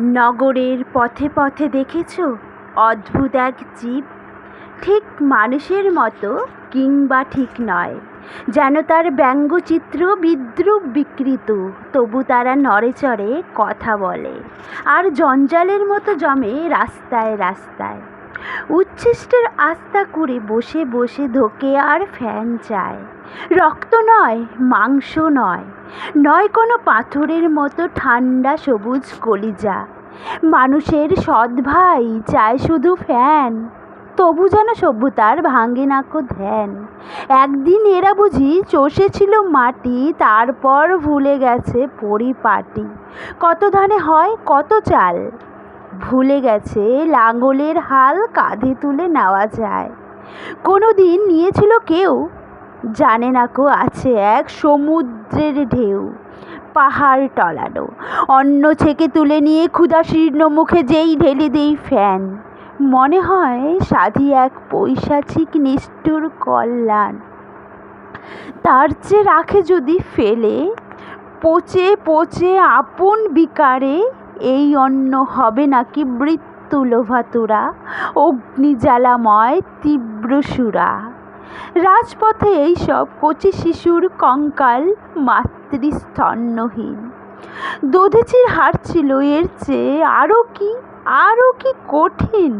নগরের পথে পথে দেখেছ অদ্ভুত এক জীব? ঠিক মানুষের মতো কিংবা ঠিক নয়। যেন তার ব্যঙ্গচিত্র বিদ্রুপ বিকৃত, তবু তারা নড়েচড়ে কথা বলে আর জঞ্জালের মতো জমে রাস্তায় রাস্তায়। উচ্ছিষ্টের আস্থা করে বসে বসে ধোকে আর ফ্যান চায়। রক্ত নয়, মাংস নয় নয় কোনো পাথরের মতো ঠান্ডা সবুজ কলিজা। মানুষের সৎ ভাই চায় শুধু ফ্যান। তবু যেন সভ্যতার ভাঙে না কো ধ্যান। একদিন এরা বুঝি চষেছিল মাটি, তারপর ভুলে গেছে পরিপাটি। কত ধানে হয়, কত চাল। ভুলে গেছে লাঙলের হাল কাঁধে তুলে নেওয়া যায়। কোনো দিন নিয়েছিল কেউ জানে না কো আছে এক সমুদ্রের ঢেউ, পাহাড় টলানো। অন্ন ছেঁকে তুলে নিয়ে ক্ষুধা শীর্ণ মুখে যেই ঢেলে দেই ফ্যান। মনে হয় সাধি এক পৈশাচিক নিষ্ঠুর কল্যাণ। তার চেয়ে রাখে যদি ফেলে, পচে পচে আপন বিকারে, এই অন্ন হবে নাকি মৃত্যু লোভাতুরা অগ্নিজ্বালাময় তীব্র সুরা। রাজপথে এইসব কচি শিশুর কঙ্কাল মাতৃস্তন্যহীন। দধিচির হার ছিল এর চেয়ে আরও কি আরও কি কঠিন?